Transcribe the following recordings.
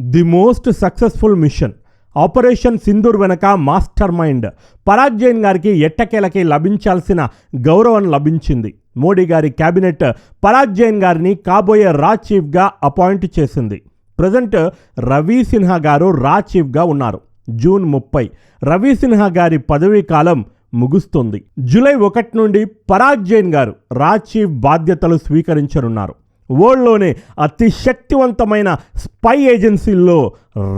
The most successful mission. Operation Sindoor వెనక master mind. Parag Jain గారికి ఎట్టకేలకి లభించాల్సిన గౌరవం లభించింది. మోడీ గారి కేబినెట్ పరాగ్ జైన్ గారిని కాబోయే రా చీఫ్గా అపాయింట్ చేసింది. ప్రజెంట్ రవి సిన్హా గారు రా చీఫ్గా ఉన్నారు. జూన్ ముప్పై. రవి సిన్హా గారి పదవీ కాలం ముగుస్తుంది. జూలై ఒకటి నుండి పరాగ్ జైన్ గారు రా చీఫ్ బాధ్యతలు స్వీకరించనున్నారు. వరల్డ్లోనే అతి శక్తివంతమైన స్పై ఏజెన్సీల్లో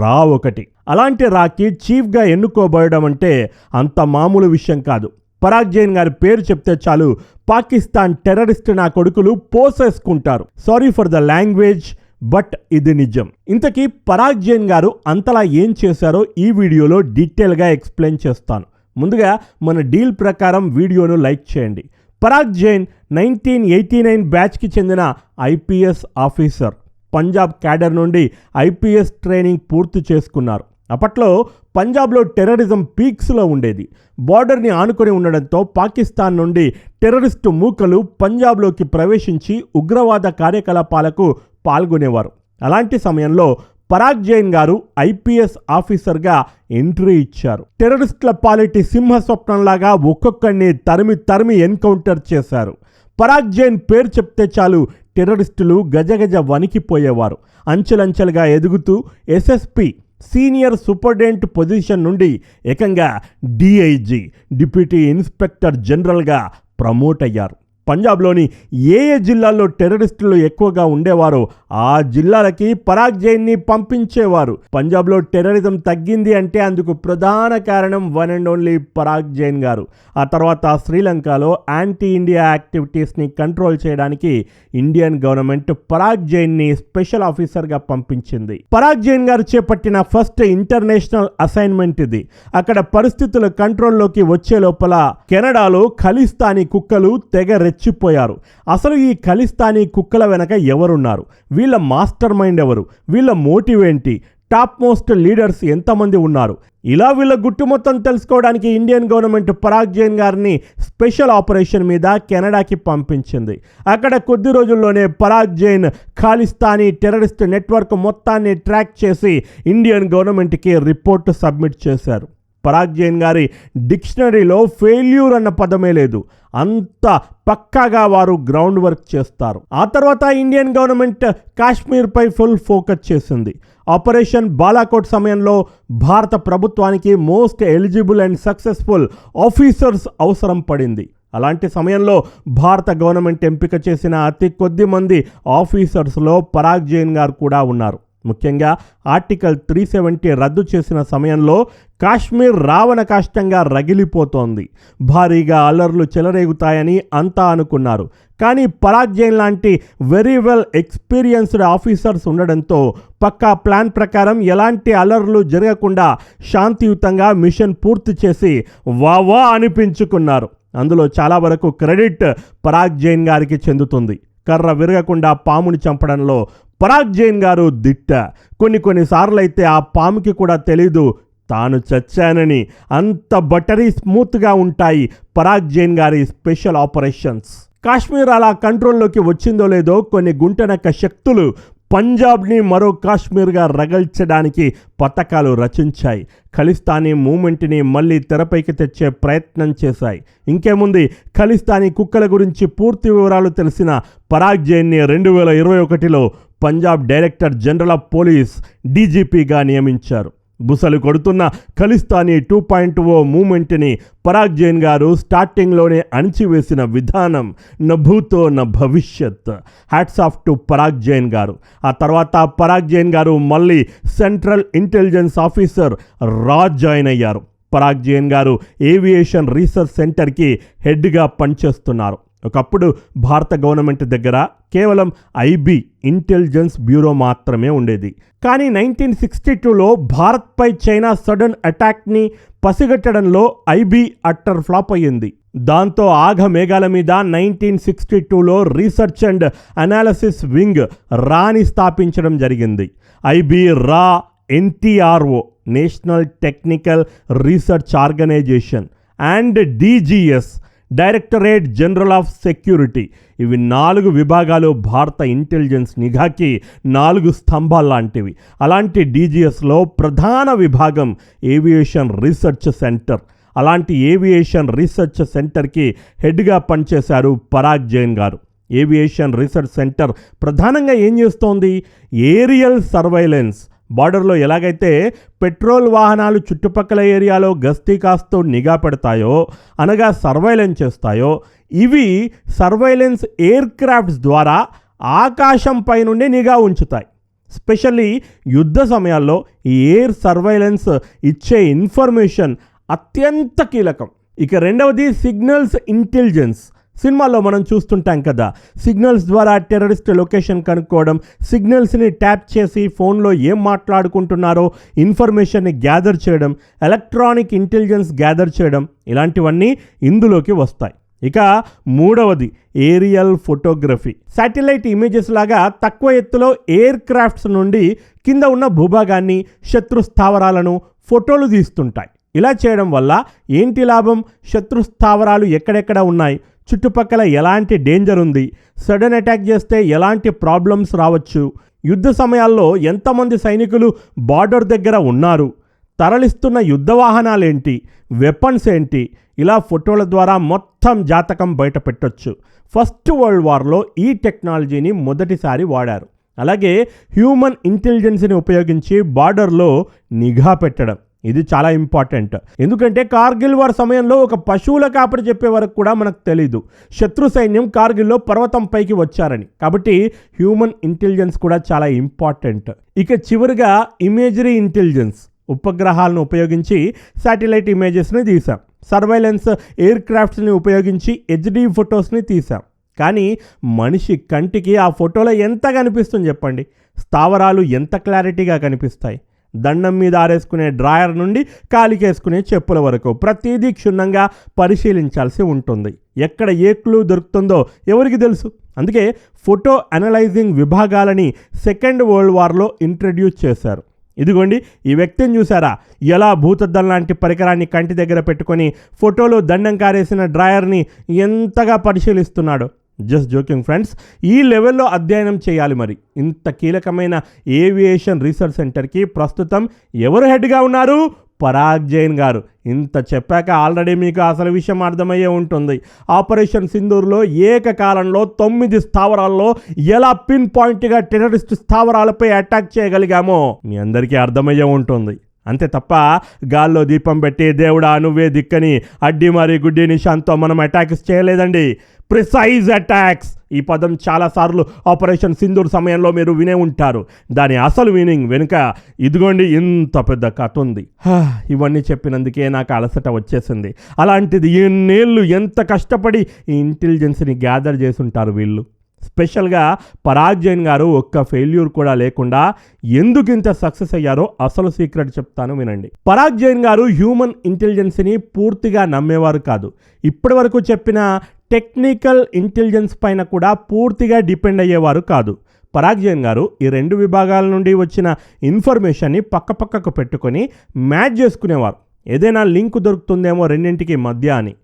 రా ఒకటి. అలాంటి రాకి చీఫ్గా ఎన్నుకోబడడం అంటే అంత మామూలు విషయం కాదు. పరాగ్ జైన్ గారి పేరు చెప్తే చాలు పాకిస్తాన్ టెర్రరిస్ట్ నా కొడుకులు పోసేసుకుంటారు. Sorry for the language but ఇది నిజం. ఇంతకీ పరాగ్ జైన్ గారు అంతలా ఏం చేశారో ఈ వీడియోలో డీటెయిల్గా ఎక్స్ప్లెయిన్ చేస్తాను. ముందుగా మన డీల్ ప్రకారం వీడియోను లైక్ చేయండి. Parag Jain nineteen eighty nine బ్యాచ్కి చెందిన ఐపీఎస్ ఆఫీసర్. పంజాబ్ క్యాడర్ నుండి ఐపీఎస్ ట్రైనింగ్ పూర్తి చేసుకున్నారు. అప్పట్లో పంజాబ్లో టెర్రరిజం పీక్స్లో ఉండేది. బార్డర్ని ఆనుకొని ఉండడంతో పాకిస్తాన్ నుండి టెర్రరిస్టు మూకలు పంజాబ్లోకి ప్రవేశించి ఉగ్రవాద కార్యకలాపాలకు పాల్గొనేవారు. అలాంటి సమయంలో పరాగ్ జైన్ గారు ఐపీఎస్ ఆఫీసర్గా ఎంట్రీ ఇచ్చారు. టెర్రరిస్టుల పాలిటి సింహ స్వప్నంలాగా ఒక్కొక్కడిని తరిమి తరిమి ఎన్కౌంటర్ చేశారు. పరాగ్ జైన్ పేరు చెప్తే చాలు టెర్రరిస్టులు గజగజ వణికిపోయేవారు. అంచెలంచెలుగా ఎదుగుతూ ఎస్ఎస్పి సీనియర్ సూపర్డెంట్ పొజిషన్ నుండి ఏకంగా డిఐజీ డిప్యూటీ ఇన్స్పెక్టర్ జనరల్గా ప్రమోట్ అయ్యారు. పంజాబ్లోని ఏ ఏ జిల్లాల్లో టెర్రరిస్టులు ఎక్కువగా ఉండేవారో ఆ జిల్లాలకి పరాగ్ జైన్ని పంపించేవారు. పంజాబ్లో టెర్రరిజం తగ్గింది అంటే అందుకు ప్రధాన కారణం one and only Parag Jain గారు. ఆ తర్వాత శ్రీలంకలో యాంటీ ఇండియా యాక్టివిటీస్ని కంట్రోల్ చేయడానికి ఇండియన్ గవర్నమెంట్ పరాగ్ జైన్ని స్పెషల్ ఆఫీసర్గా పంపించింది. పరాగ్ జైన్ గారు చేపట్టిన ఫస్ట్ ఇంటర్నేషనల్ అసైన్మెంట్ ఇది. అక్కడ పరిస్థితులు కంట్రోల్లోకి వచ్చే లోపల కెనడాలో ఖలిస్తానీ కుక్కలు తెగ చచ్చిపోయారు. అసలు ఈ ఖలిస్తానీ కుక్కల వెనక ఎవరున్నారు? వీళ్ళ మాస్టర్ మైండ్ ఎవరు? వీళ్ళ మోటివ్ ఏంటి? టాప్ మోస్ట్ లీడర్స్ ఎంతమంది ఉన్నారు? ఇలా వీళ్ళ గుట్టు మొత్తం తెలుసుకోవడానికి ఇండియన్ గవర్నమెంట్ పరాగ్ జైన్ గారిని స్పెషల్ ఆపరేషన్ మీద కెనడాకి పంపించింది. అక్కడ కొద్ది రోజుల్లోనే పరాగ్ జైన్ ఖాలిస్తానీ టెర్రరిస్ట్ నెట్వర్క్ మొత్తాన్ని ట్రాక్ చేసి ఇండియన్ గవర్నమెంట్కి రిపోర్ట్ సబ్మిట్ చేశారు. పరాగ్ జైన్ గారి డిక్షనరీలో ఫెయిల్యూర్ అన్న పదమే లేదు. అంత పక్కాగా వారు గ్రౌండ్ వర్క్ చేస్తారు. ఆ తర్వాత ఇండియన్ గవర్నమెంట్ కాశ్మీర్పై ఫుల్ ఫోకస్ చేసింది. ఆపరేషన్ బాలాకోట్ సమయంలో భారత ప్రభుత్వానికి most eligible and successful officers అవసరం పడింది. అలాంటి సమయంలో భారత గవర్నమెంట్ ఎంపిక చేసిన అతి కొద్ది మంది ఆఫీసర్స్లో పరాగ్ జైన్ గారు కూడా ఉన్నారు. ముఖ్యంగా ఆర్టికల్ త్రీ సెవెంటీ రద్దు చేసిన సమయంలో కాశ్మీర్ రావణ కాష్టంగా రగిలిపోతోంది. భారీగా అల్లర్లు చెలరేగుతాయని అంతా అనుకున్నారు. కానీ పరాజయం లాంటి వెరీ వెల్ ఎక్స్పీరియన్స్డ్ ఆఫీసర్స్ ఉండడంతో పక్కా ప్లాన్ ప్రకారం ఎలాంటి అల్లర్లు జరగకుండా శాంతియుతంగా మిషన్ పూర్తి చేసి వావా అనిపించుకున్నారు. అందులో చాలా వరకు క్రెడిట్ పరాగ్ జైన్ గారికి చెందుతుంది. కర్ర విరగకుండా పాముని చంపడంలో పరాగ్ జైన్ గారు దిట్ట. కొన్ని కొన్నిసార్లు అయితే ఆ పాముకి కూడా తెలీదు. తాను చచ్చానని. అంత బటరీ స్మూత్గా ఉంటాయి పరాగ్ జైన్ గారి స్పెషల్ ఆపరేషన్స్. కాశ్మీర్ అలా కంట్రోల్లోకి వచ్చిందో లేదో కొన్ని గుంటనక్క శక్తులు పంజాబ్ని మరో కాశ్మీర్గా రగల్చడానికి పథకాలు రచించాయి. ఖలిస్తానీ మూమెంట్ని మళ్ళీ తెరపైకి తెచ్చే ప్రయత్నం చేశాయి. ఇంకేముంది? ఖలిస్తానీ కుక్కల గురించి పూర్తి వివరాలు తెలిసిన పరాగ్ జైన్ని రెండు వేల ఇరవై ఒకటిలో Punjab director general of police డీజీపీగా నియమించారు. బుసలు కొడుతున్న ఖలిస్తానీ టూ పాయింట్ ఓ మూమెంట్ని పరాగ్ జైన్ గారు స్టార్టింగ్లోనే అణిచివేసిన విధానం నభూతో న భవిష్యత్. Hats off to Parag Jain గారు. ఆ తర్వాత పరాగ్ జైన్ గారు మళ్ళీ సెంట్రల్ ఇంటెలిజెన్స్ ఆఫీసర్ రా జాయిన్ అయ్యారు. పరాగ్ జైన్ గారు ఏవియేషన్ రీసెర్చ్ సెంటర్కి హెడ్గా పనిచేస్తున్నారు. ఒకప్పుడు భారత గవర్నమెంట్ దగ్గర కేవలం ఐబీ ఇంటెలిజెన్స్ బ్యూరో మాత్రమే ఉండేది. కానీ నైన్టీన్ సిక్స్టీ టూలో భారత్పై చైనా సడన్ అటాక్ని పసిగట్టడంలో ఐబీ అట్టర్ ఫ్లాప్ అయ్యింది. దాంతో ఆఘ మేఘాల మీద నైన్టీన్ సిక్స్టీ టూలో రీసెర్చ్ అండ్ అనాలసిస్ వింగ్ రాని స్థాపించడం జరిగింది. ఐబీ రా NTRO national technical research organisation and DGS directorate general of security. ఇవి నాలుగు విభాగాలు భారత ఇంటెలిజెన్స్ నిఘాకి నాలుగు స్తంభాలు లాంటివి. అలాంటి డీజీఎస్లో ప్రధాన విభాగం ఏవియేషన్ రీసెర్చ్ సెంటర్. అలాంటి ఏవియేషన్ రీసెర్చ్ సెంటర్కి హెడ్గా పనిచేశారు పరాగ్ జైన్ గారు. ఏవియేషన్ రీసెర్చ్ సెంటర్ ప్రధానంగా ఏం చేస్తోంది? Aerial surveillance. బార్డర్లో ఎలాగైతే పెట్రోల్ వాహనాలు చుట్టుపక్కల ఏరియాలో గస్తీ కాస్తూ నిఘా పెడతాయో అనగా సర్వైలెన్స్ చేస్తాయో ఇవి సర్వైలెన్స్ ఎయిర్ క్రాఫ్ట్స్ ద్వారా ఆకాశంపై నుండి నిఘా ఉంచుతాయి. స్పెషల్లీ యుద్ధ సమయాల్లో ఈ ఎయిర్ సర్వైలెన్స్ ఇచ్చే ఇన్ఫర్మేషన్ అత్యంత కీలకం. ఇక రెండవది సిగ్నల్స్ ఇంటెలిజెన్స్. సినిమాలో మనం చూస్తుంటాం కదా. సిగ్నల్స్ ద్వారా టెర్రరిస్ట్ లొకేషన్ కనుక్కోవడం సిగ్నల్స్ని ట్యాప్ చేసి ఫోన్లో ఏం మాట్లాడుకుంటున్నారో ఇన్ఫర్మేషన్ని గ్యాదర్ చేయడం ఎలక్ట్రానిక్ ఇంటెలిజెన్స్ గ్యాదర్ చేయడం ఇలాంటివన్నీ ఇందులోకి వస్తాయి. ఇక మూడవది ఏరియల్ ఫోటోగ్రఫీ. శాటిలైట్ ఇమేజెస్ లాగా తక్కువ ఎత్తులో ఎయిర్ క్రాఫ్ట్స్ నుండి కింద ఉన్న భూభాగాన్ని శత్రు స్థావరాలను ఫోటోలు తీస్తుంటాయి. ఇలా చేయడం వల్ల ఏంటి లాభం? శత్రు స్థావరాలు ఎక్కడెక్కడ ఉన్నాయి? చుట్టుపక్కల ఎలాంటి డేంజర్ ఉంది? సడన్ అటాక్ చేస్తే ఎలాంటి ప్రాబ్లమ్స్ రావచ్చు? యుద్ధ సమయాల్లో ఎంతమంది సైనికులు బార్డర్ దగ్గర ఉన్నారు? తరలిస్తున్న యుద్ధ వాహనాలేంటి? వెపన్స్ ఏంటి? ఇలా ఫోటోల ద్వారా మొత్తం జాతకం బయట పెట్టొచ్చు. ఫస్ట్ వరల్డ్ వార్లో ఈ టెక్నాలజీని మొదటిసారి వాడారు. అలాగే హ్యూమన్ ఇంటెలిజెన్స్ని ఉపయోగించి బార్డర్లో నిఘా పెట్టడం. ఇది చాలా ఇంపార్టెంట్ ఎందుకంటే కార్గిల్ వారి సమయంలో ఒక పశువుల కాపరి చెప్పే వరకు కూడా మనకు తెలియదు శత్రు సైన్యం కార్గిల్లో పర్వతం పైకి వచ్చారని. కాబట్టి హ్యూమన్ ఇంటెలిజెన్స్ కూడా చాలా ఇంపార్టెంట్ ఇక చివరిగా ఇమేజరీ ఇంటెలిజెన్స్ ఉపగ్రహాలను ఉపయోగించి శాటిలైట్ ఇమేజెస్ని తీసాం సర్వైలెన్స్ ఎయిర్ క్రాఫ్ట్స్ని ఉపయోగించి హెచ్డి ఫొటోస్ని తీసాం కానీ మనిషి కంటికి ఆ ఫోటోలో ఎంత కనిపిస్తుంది చెప్పండి? స్థావరాలు ఎంత క్లారిటీగా కనిపిస్తాయి? దండం మీద ఆరేసుకునే డ్రాయర్ నుండి కాలికేసుకునే చెప్పుల వరకు ప్రతిదీ క్షుణ్ణంగా పరిశీలించాల్సి ఉంటుంది. ఎక్కడ ఏ క్లూ దొరుకుతుందో ఎవరికి తెలుసు? అందుకే ఫోటో అనలైజింగ్ విభాగాలని సెకండ్ వరల్డ్ వార్లో ఇంట్రడ్యూస్ చేశారు. ఇదిగోండి ఈ వ్యక్తిని చూసారా ఎలా భూతద్దం లాంటి పరికరాన్ని కంటి దగ్గర పెట్టుకొని ఫోటోలో దండం కారేసిన డ్రాయర్ని ఎంతగా పరిశీలిస్తున్నాడు? జస్ట్ జోకింగ్ ఫ్రెండ్స్ ఈ లెవెల్లో అధ్యయనం చేయాలి మరి. ఇంత కీలకమైన ఏవియేషన్ రీసెర్చ్ సెంటర్కి ప్రస్తుతం ఎవరు హెడ్గా ఉన్నారు? పరాగ్ జైన్ గారు. ఇంత చెప్పాక ఆల్రెడీ మీకు అసలు విషయం అర్థమయ్యే ఉంటుంది. ఆపరేషన్ సింధూర్లో ఏకకాలంలో తొమ్మిది స్థావరాల్లో ఎలా పిన్ పాయింట్గా టెర్రరిస్ట్ స్థావరాలపై అటాక్ చేయగలిగామో మీ అందరికీ అర్థమయ్యే ఉంటుంది. అంతే తప్ప గాల్లో దీపం పెట్టి దేవుడా నువ్వే దిక్కని అడ్డి మరి గుడ్డి నిషాంతో మనం అటాక్స్ చేయలేదండి. Precise attacks. ఈ పదం చాలాసార్లు ఆపరేషన్ సింధూర్ సమయంలో మీరు వినే ఉంటారు. దాని అసలు మీనింగ్ వెనుక ఇదిగోండి ఇంత పెద్ద కథ ఉంది. ఇవన్నీ చెప్పినందుకే నాకు అలసట వచ్చేసింది. అలాంటిది ఎన్నేళ్ళు ఎంత కష్టపడి ఈ ఇంటెలిజెన్స్ని గ్యాదర్ చేసి ఉంటారు వీళ్ళు? స్పెషల్గా పరాగ్ జైన్ గారు ఒక్క ఫెయిల్యూర్ కూడా లేకుండా ఎందుకు ఇంత సక్సెస్ అయ్యారో అసలు సీక్రెట్ చెప్తాను వినండి. పరాగ్ జైన్ గారు హ్యూమన్ ఇంటెలిజెన్స్ని పూర్తిగా నమ్మేవారు కాదు. ఇప్పటి వరకు చెప్పిన టెక్నికల్ ఇంటెలిజెన్స్ పైన కూడా పూర్తిగా డిపెండ్ అయ్యేవారు కాదు. పరాగ్ జైన్ గారు ఈ రెండు విభాగాల నుండి వచ్చిన ఇన్ఫర్మేషన్ని పక్కపక్కకు పెట్టుకొని మ్యాచ్ చేసుకునేవారు. ఏదైనా లింక్ దొరుకుతుందేమో రెండింటికి మధ్య అని.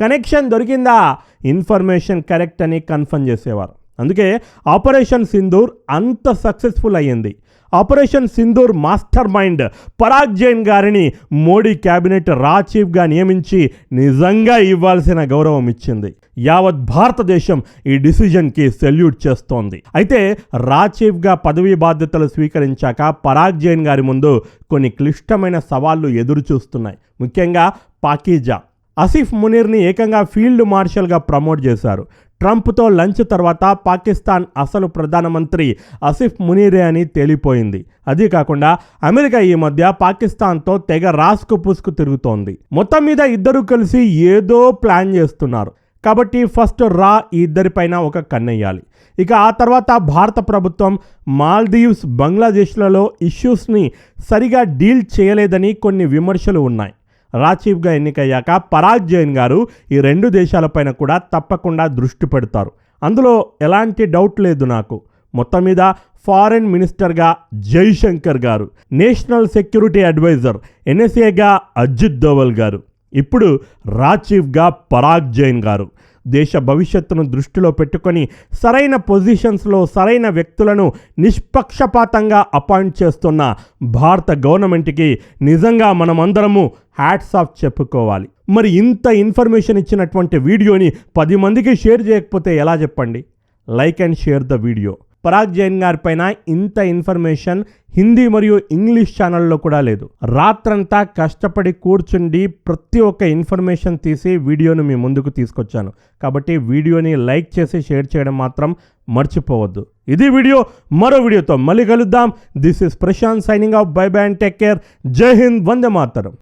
కనెక్షన్ దొరికిందా? ఇన్ఫర్మేషన్ కరెక్ట్ అని కన్ఫర్మ్ చేసేవారు. అందుకే ఆపరేషన్ సింధూర్ అంత సక్సెస్ఫుల్ అయ్యింది. Operation Sindoor master mind Parag Jain గారిని మోడీ క్యాబినెట్ రా చీఫ్గా నియమించి నిజంగా ఇవ్వాల్సిన గౌరవం ఇచ్చింది. యావత్ భారతదేశం ఈ డిసిజన్కి సెల్యూట్ చేస్తోంది. అయితే రా చీఫ్గా పదవీ బాధ్యతలు స్వీకరించాక పరాగ్ జైన్ గారి ముందు కొన్ని క్లిష్టమైన సవాళ్ళు ఎదురు చూస్తున్నాయి. ముఖ్యంగా పాకీజా. ఆసిఫ్ మునీర్ని ఏకంగా ఫీల్డ్ మార్షల్గా ప్రమోట్ చేశారు. ట్రంప్తో లంచ్ తర్వాత పాకిస్తాన్ అసలు ప్రధానమంత్రి ఆసిఫ్ మునీరే అని తేలిపోయింది. అదీ కాకుండా అమెరికా ఈ మధ్య పాకిస్తాన్తో తెగ రాసుకు పూసుకు తిరుగుతోంది. మొత్తం మీద ఇద్దరు కలిసి ఏదో ప్లాన్ చేస్తున్నారు. కాబట్టి ఫస్ట్ రా ఈ ఇద్దరిపైన ఒక కన్నెయ్యాలి. ఇక ఆ తర్వాత భారత ప్రభుత్వం మాల్దీవ్స్ బంగ్లాదేశ్లలో ఇష్యూస్ని సరిగా డీల్ చేయలేదని కొన్ని విమర్శలు ఉన్నాయి. రాచీఫ్గా ఎన్నికయ్యాక పరాగ్ జైన్ గారు ఈ రెండు దేశాలపైన కూడా తప్పకుండా దృష్టి పెడతారు. అందులో ఎలాంటి డౌట్ లేదు నాకు. మొత్తం మీద ఫారెన్ మినిస్టర్గా జైశంకర్ గారు నేషనల్ సెక్యూరిటీ అడ్వైజర్ ఎన్ఎస్ఏగా అజిత్ దోవల్ గారు ఇప్పుడు రాచీఫ్గా పరాగ్ జైన్ గారు. దేశ భవిష్యత్తును దృష్టిలో పెట్టుకొని సరైన పొజిషన్స్లో సరైన వ్యక్తులను నిష్పక్షపాతంగా అపాయింట్ చేస్తున్న భారత గవర్నమెంట్కి నిజంగా మనమందరము హ్యాట్స్ ఆఫ్ చెప్పుకోవాలి. మరి ఇంత ఇన్ఫర్మేషన్ ఇచ్చినటువంటి వీడియోని పది మందికి షేర్ చేయకపోతే ఎలా చెప్పండి? Like and share the video. Parag Jain గారి పైన ఇంత ఇన్ఫర్మేషన్ హిందీ మరియు ఇంగ్లీష్ ఛానల్లో కూడా లేదు. రాత్రంతా కష్టపడి కూర్చుండి ప్రతి ఒక్క ఇన్ఫర్మేషన్ తీసి వీడియోను మీ ముందుకు తీసుకొచ్చాను. కాబట్టి వీడియోని లైక్ చేసి షేర్ చేయడం మాత్రం మర్చిపోవద్దు. ఇది వీడియో మరో వీడియోతో మళ్ళీ కలుద్దాం. This is Prashant signing off. Bye bye and take care. జై హింద్ వందే మాతరం.